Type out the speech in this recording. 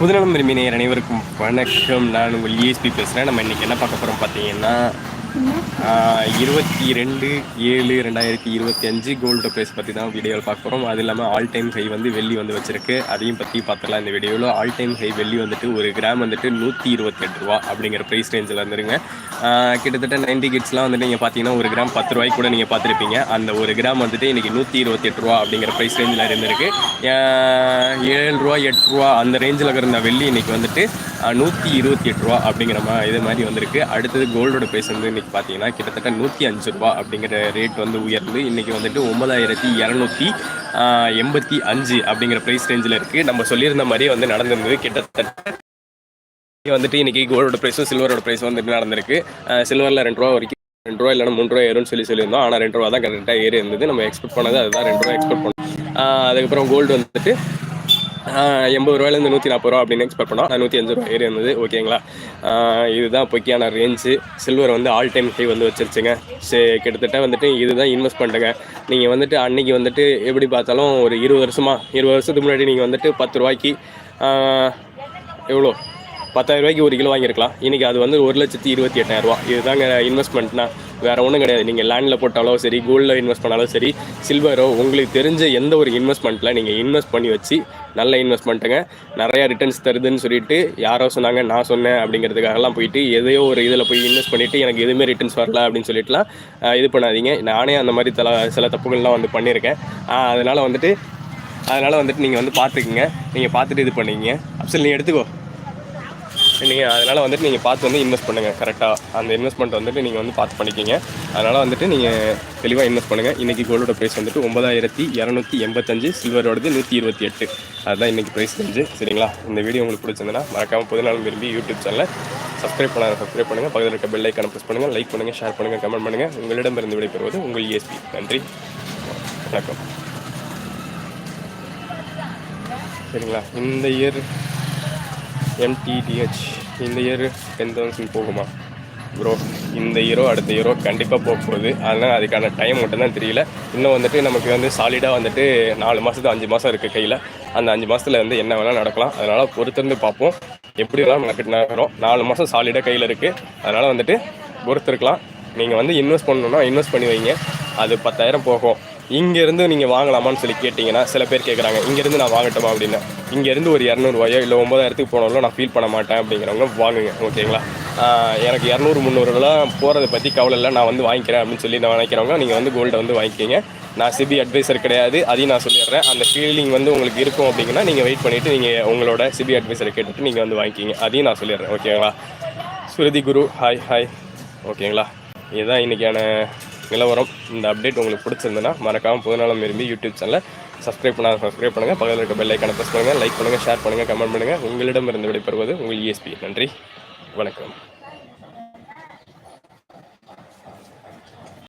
முதலிடம் விரும்பினர் அனைவருக்கும் வணக்கம். நான் உங்கள் இஎஸ்பி பேசுகிறேன் நம்ம இன்றைக்கி என்ன பார்க்க போகிறோம் பார்த்தீங்கன்னா இருபத்தி ரெண்டு ஏழு ரெண்டாயிரத்தி இருபத்தி அஞ்சு கோல்டு ப்ரைஸ் பற்றி தான் வீடியோவில் பார்க்க போகிறோம் அது இல்லாமல் ஆல் டைம் ஹை வந்து வெள்ளி வந்து வச்சிருக்கு. அதையும் பற்றி பார்த்துலாம் இந்த வீடியோவில் ஆல் டைம் ஹை வெள்ளி வந்துட்டு ஒரு கிராம் வந்துட்டு நூற்றி இருபத்தெட்டு ரூபா அப்படிங்கிற ப்ரைஸ் ரேஞ்சில் வந்துருங்க. கிட்டத்தட்ட நைன்டி கிட்ஸ்லாம் வந்துட்டு நீங்கள் பார்த்தீங்கன்னா ஒரு கிராம் பத்து ரூபாய்க்கு கூட நீங்கள் பார்த்துருப்பீங்க. அந்த ஒரு கிராம் வந்துட்டு இன்றைக்கி நூற்றி இருபத்தெட்டு ரூபா அப்படிங்கிற ப்ரைஸ் ரேஞ்சில் இருந்திருக்கு. ஏழு ரூபா எட்டு ரூபா அந்த ரேஞ்சில் இருந்த வெள்ளி இன்னைக்கு வந்துட்டு நூற்றி இருபத்தி எட்டு ரூபா அப்படிங்கிற மா இது மாதிரி வந்திருக்கு. அடுத்தது கோல்டோட ப்ரைஸ் வந்து இன்றைக்கி பார்த்தீங்கன்னா கிட்டத்தட்ட நூற்றி அஞ்சு ரூபா அப்படிங்கிற ரேட் வந்து உயர்ந்து இன்னைக்கு வந்துட்டு ஒன்பதாயிரத்தி இரநூத்தி எண்பத்தி அஞ்சு அப்படிங்கிற ப்ரைஸ் ரேஞ்சில் இருக்குது நம்ம சொல்லியிருந்த மாதிரியே வந்து நடந்திருந்தது. கிட்டத்தட்ட வந்துட்டு இன்னைக்கு கோல்டோட ப்ரைஸும் சில்வரோட ப்ரைஸும் வந்துட்டு நடந்திருக்கு. சில்வரில் ரெண்டு ரூபா வரைக்கும் ரெண்டு ரூபா இல்லைனா மூணு ரூபா ஏறும்னு சொல்லி சொல்லியிருந்தோம். ஆனால் ரெண்டு ரூபா தான் கரெக்டாக ஏறி இருந்தது. நம்ம எக்ஸ்பெக்ட் பண்ணது அதுதான் ரெண்டு ரூபா எக்ஸ்பெக்ட் பண்ணோம். அதுக்கப்புறம் கோல்டு வந்துட்டு எண்பது ரூபாயிலேருந்து நூற்றி நாற்பது ரூபா அப்படின்னு எக்ஸ்பெக்ட் பண்ணோம். நூற்றி அஞ்சு ரூபா ஏறி இருந்தது. ஓகேங்களா இதுதான் பொக்கியான ரேஞ்சு சில்வர் வந்து ஆல் டைம் ஹை வந்து வச்சிருச்சுங்க. சரி கிட்டத்தட்ட வந்துட்டு இதுதான் இன்வெஸ்ட் பண்ணுங்க நீங்கள் வந்துட்டு அன்றைக்கி வந்துட்டு எப்படி பார்த்தாலும் ஒரு இருபது வருஷமா இருபது வருஷத்துக்கு முன்னாடி நீங்கள் வந்துட்டு பத்து ரூபாய்க்கு எவ்வளோ? பத்தாயிரம் ரூபாய்க்கு ஒரு கிலோ வாங்கியிருக்கலாம். இன்றைக்கி அது வந்து ஒரு லட்சத்தி இருபத்தி எட்டாயிரம் இதுதாங்க இன்வெஸ்ட்மெண்ட்னா வேறு ஒன்றும் கிடையாது. நீங்கள் லேண்டில் போட்டாலும் சரி கோல்டில் இன்வெஸ்ட் பண்ணாலும் சரி சில்வரோ உங்களுக்கு தெரிஞ்ச எந்த ஒரு இன்வெஸ்ட்மெண்ட்டில் நீங்கள் இன்வெஸ்ட் பண்ணி வச்சு நல்ல இன்வெஸ்ட்மெண்ட்டுங்க நிறையா ரிட்டர்ன்ஸ் தருதுன்னு சொல்லிட்டு யாரோ சொன்னாங்க நான் சொன்னேன் அப்படிங்கிறதுக்காகலாம் போயிட்டு எதையோ ஒரு இதில் போய் இன்வெஸ்ட் பண்ணிவிட்டு எனக்கு எதுவுமே ரிட்டர்ன்ஸ் வரல அப்படின்னு சொல்லிட்டுலாம் இது பண்ணாதீங்க. நானே அந்த மாதிரி தல சில தப்புகள்லாம் வந்து பண்ணியிருக்கேன். அதனால் வந்துட்டு அதனால் வந்துட்டு நீங்கள் வந்து பார்த்துக்குங்க. நீங்கள் பார்த்துட்டு இது பண்ணிங்க அப்சல் நீ எடுத்துக்கோ. நீங்கள் அதனால் வந்துட்டு நீங்கள் பார்த்து வந்து இன்வெஸ்ட் பண்ணுங்கள் கரெக்டாக அந்த இன்வெஸ்ட்மெண்ட் வந்துட்டு நீங்கள் வந்து பார்த்து பண்ணிக்கிங்க. அதனால் வந்துட்டு நீங்கள் தெளிவாக இன்வெஸ்ட் பண்ணுங்கள் இன்றைக்கி கோல்டோட ப்ரைஸ் வந்துட்டு ஒன்பதாயிரத்தி இரநூத்தி எண்பத்தஞ்சு சில்வரோடது நூற்றி இருபத்தி எட்டு. அதுதான் இன்றைக்கி ப்ரைஸ் தெரிஞ்சு சரிங்களா? இந்த வீடியோ உங்களுக்கு பிடிச்சிருந்தனா மறக்காமல் புதுநாள் விரும்பி யூடியூப் சேனலை சப்ஸ்கிரைப் பண்ண சப்ஸ்கிரைப் பண்ணுங்கள் பக்கத்தில் இருக்க பெல் ஐக்கான ப்ரெஸ் பண்ணுங்கள் லைக் பண்ணுங்கள் ஷேர் பண்ணுங்கள் கமெண்ட் பண்ணுங்கள் உங்களிடமிருந்து விடைபெறுவது உங்கள் இஎஸ்பி நன்றி. வணக்கம். சரிங்களா? இந்த இயர் எம்டிடிஹெச் இந்த இயர் டென் தௌசண்ட் போகுமா? ப்ரோ இந்த இயரோ அடுத்த இயரோ கண்டிப்பாக போக போகுது. அதனால் அதுக்கான டைம் மட்டும்தான் தெரியல. இன்னும் வந்துட்டு நமக்கு வந்து சாலிடாக வந்துட்டு நாலு மாதத்துக்கு அஞ்சு மாதம் இருக்குது கையில். அந்த அஞ்சு மாதத்தில் வந்து என்ன வேணால் நடக்கலாம். அதனால் பொறுத்திருந்து பார்ப்போம். எப்படி வேணாலும் நடக்கிட்டு நடக்கிறோம் நாலு மாதம் சாலிடாக கையில் இருக்குது அதனால் வந்துட்டு பொறுத்திருக்கலாம். நீங்கள் வந்து இன்வெஸ்ட் பண்ணணுன்னா இன்வெஸ்ட் பண்ணி வைங்க. அது பத்தாயிரம் போகும். இங்கேருந்து நீங்கள் வாங்கலாமான்னு சொல்லி கேட்டிங்கன்னா சில பேர் கேட்குறாங்க இங்கேருந்து நான் வாங்கட்டுமா? அப்படின்னு. இங்கேருந்து ஒரு இரநூறுவாயோ இல்லை ஒம்பதாயிரத்துக்கு போனாலும் நான் ஃபீல் பண்ண மாட்டேன் அப்படிங்கிறவங்க வாங்குங்க ஓகேங்களா? எனக்கு இரநூறு முந்நூறுலாம் போகிறத பற்றி கவலை இல்லை நான் வந்து வாங்கிக்கிறேன் அப்படின்னு சொல்லி நான் நினைக்கிறவங்க நீங்கள் வந்து கோல்டை வந்து வாங்கிக்கிங்க. நான் சிபி அட்வைசர் கிடையாது அதையும் நான் சொல்லிடுறேன். அந்த ஃபீலிங் வந்து உங்களுக்கு இருக்கும் அப்படிங்கன்னா நீங்கள் வெயிட் பண்ணிவிட்டு நீங்கள் உங்களோட சிபி அட்வைசரை கேட்டுட்டு நீங்கள் வந்து வாங்கிக்கிங்க. அதையும் நான் சொல்லிடுறேன் ஓகேங்களா? சுருதி குரு ஹாய் ஹாய் ஓகேங்களா? இதுதான் இன்றைக்கான நிலவரம் இந்த அப்டேட் உங்களுக்கு பிடிச்சிருந்ததுன்னா மறக்காமல் புதுநாளம் விரும்பி யூடியூப் சேனலை சப்ஸ்கிரைப் பண்ணால் சப்ஸ்கிரைப் பண்ணுங்கள் பக்கத்தில் இருக்க பெல் ஐக்கான ப்ரெஸ் பண்ணுங்கள் லைக் பண்ணுங்கள் ஷேர் பண்ணுங்கள் கமெண்ட் பண்ணுங்கள் உங்களிடம் இருந்து விடைபெறுவது உங்கள் இஎஸ்பி நன்றி. வணக்கம்.